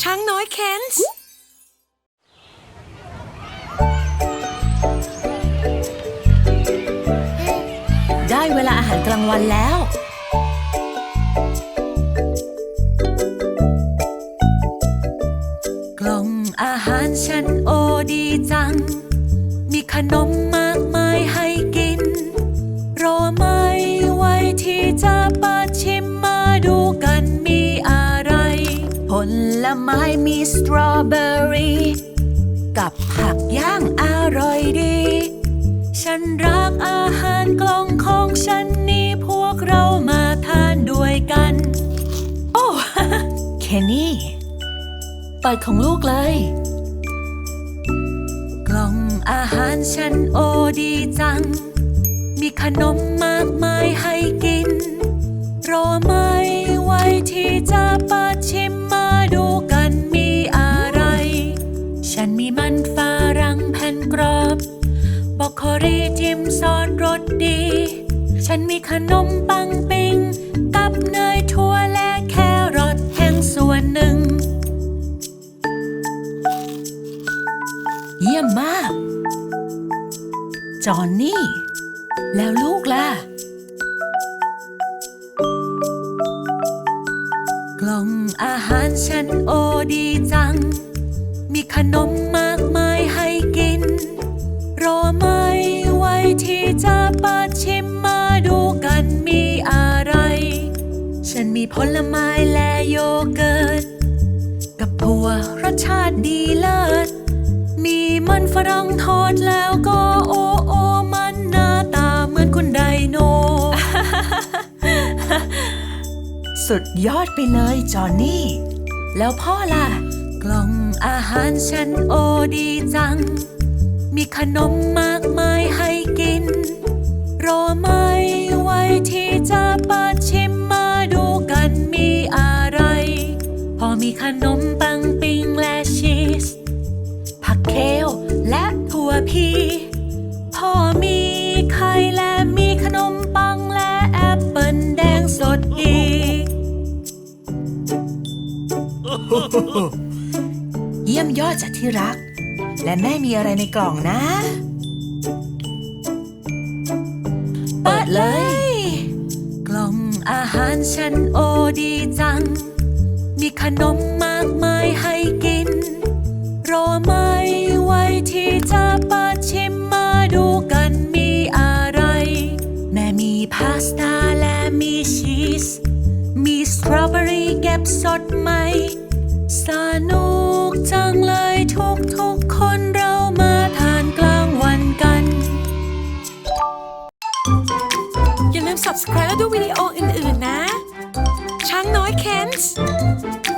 ช้างน้อยเคนส์ได้เวลาอาหารกลางวันแล้ว กล่องอาหารฉันโอดีจัง มีขนม ไม้มีสตรอเบอรี่กับผักย่างอร่อยดี ฉันรักอาหารกล่องของฉันนี่พวกเรามาทานด้วยกัน โอ้เคนนี่เปิดของลูกเลย กล่องอาหารฉันโอดีจัง มีขนมมากมายให้กิน รอไม่ไหวที่จะเปิ อกโครีจิ้มซอสรสดี ฉันมีขนมปังปิ้ง กับเนยถั่วและแครอทแห้งส่วนหนึ่ง เยี่ยมมาก จอนนี่ แล้วลูกล่ะ กล่องอาหารฉันโอดีจัง มีขนมมากม ผลไม้และโยเกิร์ต กับถั่วรสชาติดีเลิศ มีมันฝรั่งทอดแล้วก็โอโอมันหน้าตาเหมือนคุณไดโน สุดยอดไปเลยจอนนี่ แล้วพ่อล่ะ กล่องอาหารฉันโอดีจัง มีขนมมากมายให้กินรอม่ไปังปิ้งและชีส ผักเคลและถั่วพีพ่อมีไข่และมีขนมปังและแอปเปิลแดงสดอีก เยี่ยมยอดจากที่รัก และแม่มีอะไรในกล่องนะ เปิดเลย กล่องอาหารฉันโอดีจัง มีขนมมากมายให้กิน รอไม่ไหวที่จะปิดชิมมาดูกันมีอะไร แม่มีพาสต้าและมีชีส มีสตรอเบอรี่เก็บสดไหม่สนุกจังเลยทุกทุกคนเรามาทานกลางวันกัน อย่าลืม subscribe และดูวิดีโอ ช้างน้อยเคนส์